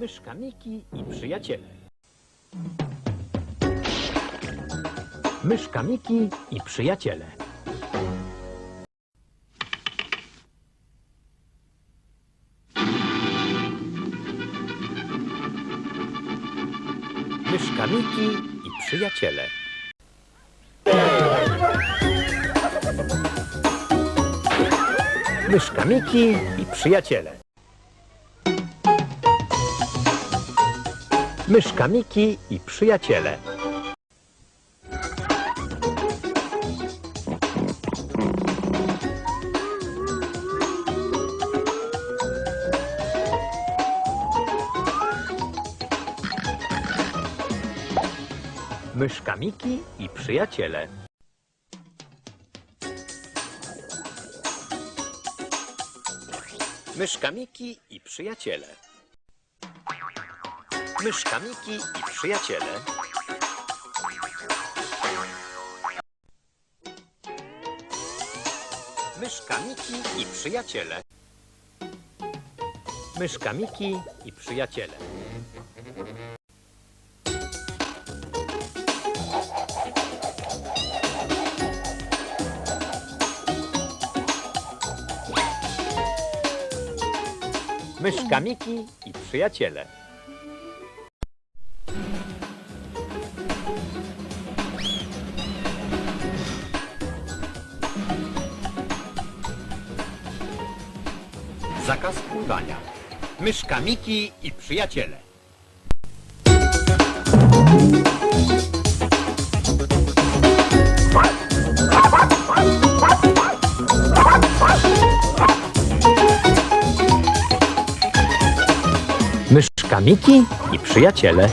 Myszka Miki i przyjaciele. Myszka Miki i przyjaciele. Myszka Miki i przyjaciele. Myszka Miki i przyjaciele. Myszka Miki i przyjaciele. Myszka Miki i przyjaciele. Myszka Miki i przyjaciele. Myszka Miki i przyjaciele. Myszka Miki i przyjaciele. Myszka Miki i przyjaciele. Myszka Miki i przyjaciele. Zakaz pływania. Myszka Miki i przyjaciele. Myszka Miki i przyjaciele.